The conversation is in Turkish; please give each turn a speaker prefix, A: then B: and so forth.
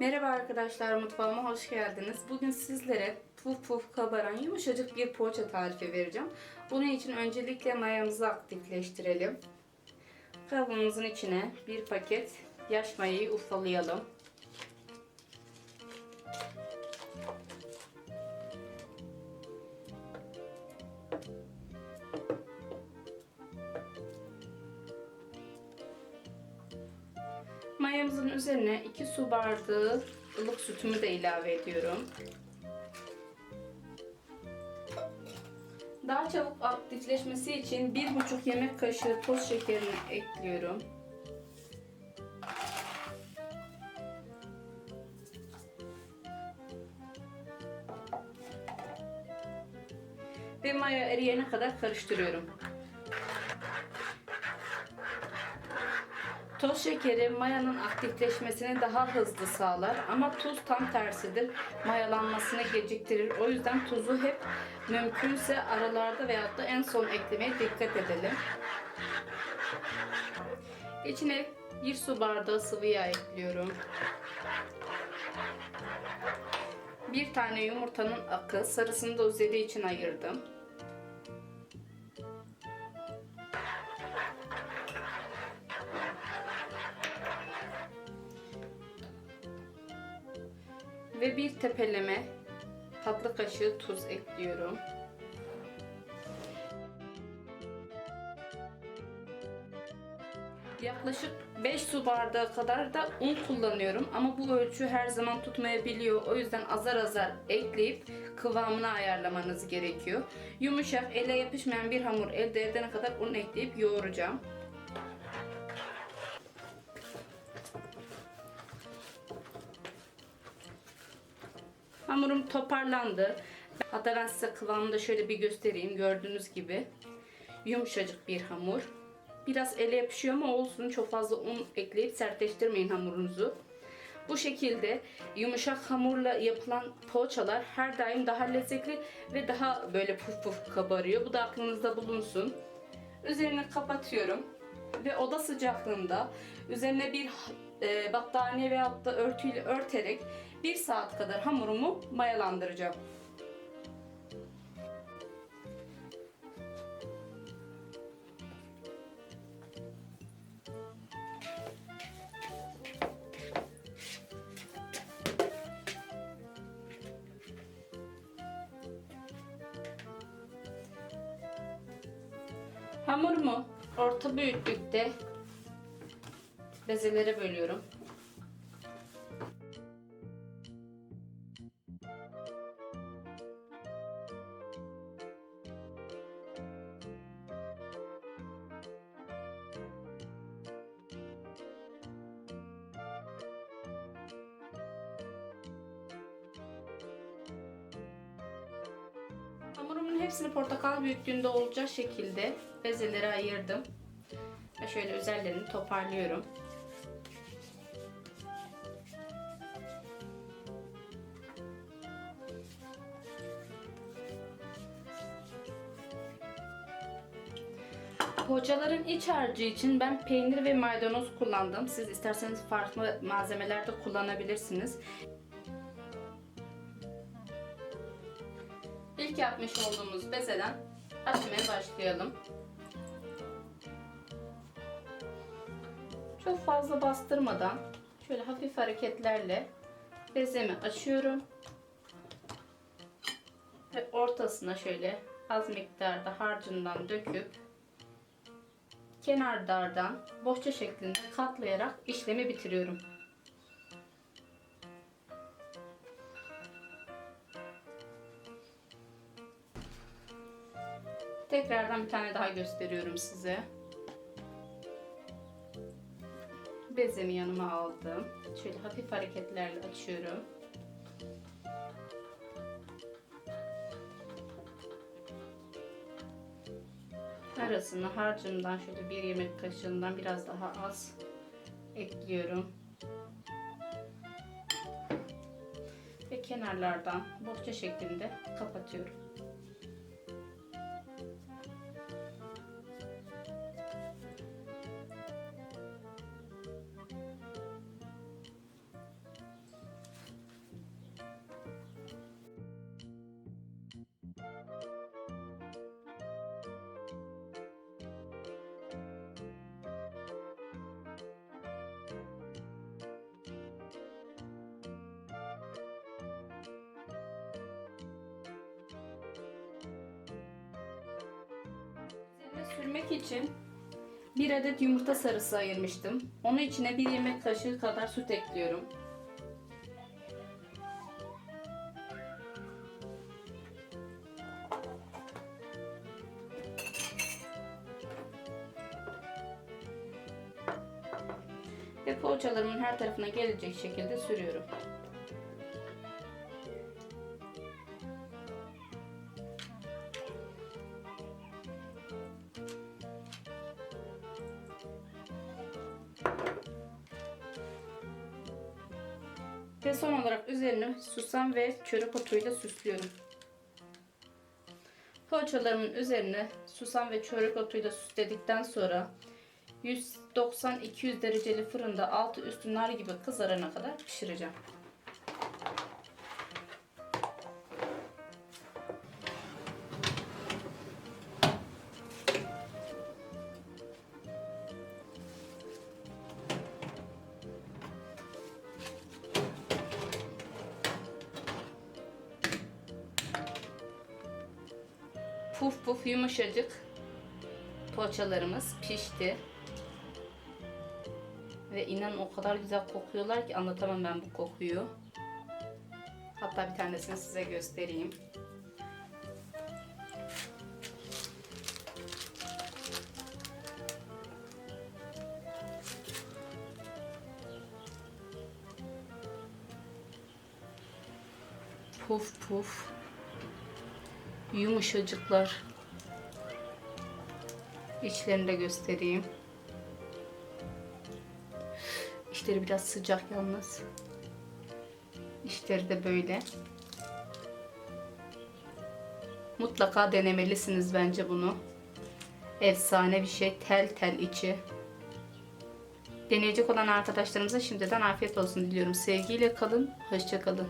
A: Merhaba arkadaşlar mutfağıma hoş geldiniz. Bugün sizlere puf puf kabaran yumuşacık bir poğaça tarifi vereceğim. Bunun için öncelikle mayamızı aktifleştirelim. Kabımızın içine bir paket yaş mayayı ufalayalım. Mayamızın üzerine 2 su bardağı ılık sütümü de ilave ediyorum. Daha çabuk aktifleşmesi için 1,5 yemek kaşığı toz şekerini ekliyorum. Ve maya eriyene kadar karıştırıyorum. Toz şekeri mayanın aktifleşmesini daha hızlı sağlar ama tuz tam tersidir. Mayalanmasını geciktirir. O yüzden tuzu hep mümkünse aralarda veyahut da en son eklemeye dikkat edelim. İçine bir su bardağı sıvı yağ ekliyorum. Bir tane yumurtanın akı, sarısını da üzeri için ayırdım. Ve bir tepeleme tatlı kaşığı tuz ekliyorum. Yaklaşık 5 su bardağı kadar da un kullanıyorum ama bu ölçü her zaman tutmayabiliyor. O yüzden azar azar ekleyip kıvamını ayarlamanız gerekiyor. Yumuşak, ele yapışmayan bir hamur elde edene kadar un ekleyip yoğuracağım. Hamurum toparlandı. Hatta ben size kıvamını da şöyle bir göstereyim. Gördüğünüz gibi yumuşacık bir hamur. Biraz ele yapışıyor ama olsun. Çok fazla un ekleyip sertleştirmeyin hamurunuzu. Bu şekilde yumuşak hamurla yapılan poğaçalar her daim daha lezzetli ve daha böyle puf puf kabarıyor. Bu da aklınızda bulunsun. Üzerini kapatıyorum ve oda sıcaklığında üzerine bir e, battaniye veyahut da örtüyle örterek 1 saat kadar hamurumu mayalandıracağım. Hamurumu orta büyüklükte bezelere bölüyorum. Hepsini portakal büyüklüğünde olacak şekilde bezelere ayırdım. Ve şöyle üzerlerini toparlıyorum. Poğaçaların iç harcı için ben peynir ve maydanoz kullandım. Siz isterseniz farklı malzemeler de kullanabilirsiniz. İlk yapmış olduğumuz bezeden açmaya başlayalım. Çok fazla bastırmadan şöyle hafif hareketlerle bezemi açıyorum. Ve ortasına şöyle az miktarda harcından döküp kenarlardan bohça şeklinde katlayarak işlemi bitiriyorum. Tekrardan bir tane daha gösteriyorum size. Bezemi yanıma aldım. Şöyle hafif hareketlerle açıyorum. Arasına harcımdan şöyle bir yemek kaşığından biraz daha az ekliyorum. Ve kenarlardan bohça şeklinde kapatıyorum. Sürmek için bir adet yumurta sarısı ayırmıştım. Onun içine bir yemek kaşığı kadar süt ekliyorum. Ve poğaçalarımın her tarafına gelecek şekilde sürüyorum. Ve son olarak üzerine susam ve çörek otuyla süslüyorum. Poğaçalarımın üzerine susam ve çörek otuyla süsledikten sonra 190-200 dereceli fırında altı üstü nar gibi kızarana kadar pişireceğim. Puf puf yumuşacık poğaçalarımız pişti. Ve inan o kadar güzel kokuyorlar ki anlatamam ben bu kokuyu. Hatta bir tanesini size göstereyim. Puf puf. Yumuşacıklar. İçlerini de göstereyim. İçleri biraz sıcak yalnız. İçleri de böyle. Mutlaka denemelisiniz bence bunu. Efsane bir şey. Tel tel içi. Deneyecek olan arkadaşlarımıza şimdiden afiyet olsun diliyorum. Sevgiyle kalın. Hoşça kalın.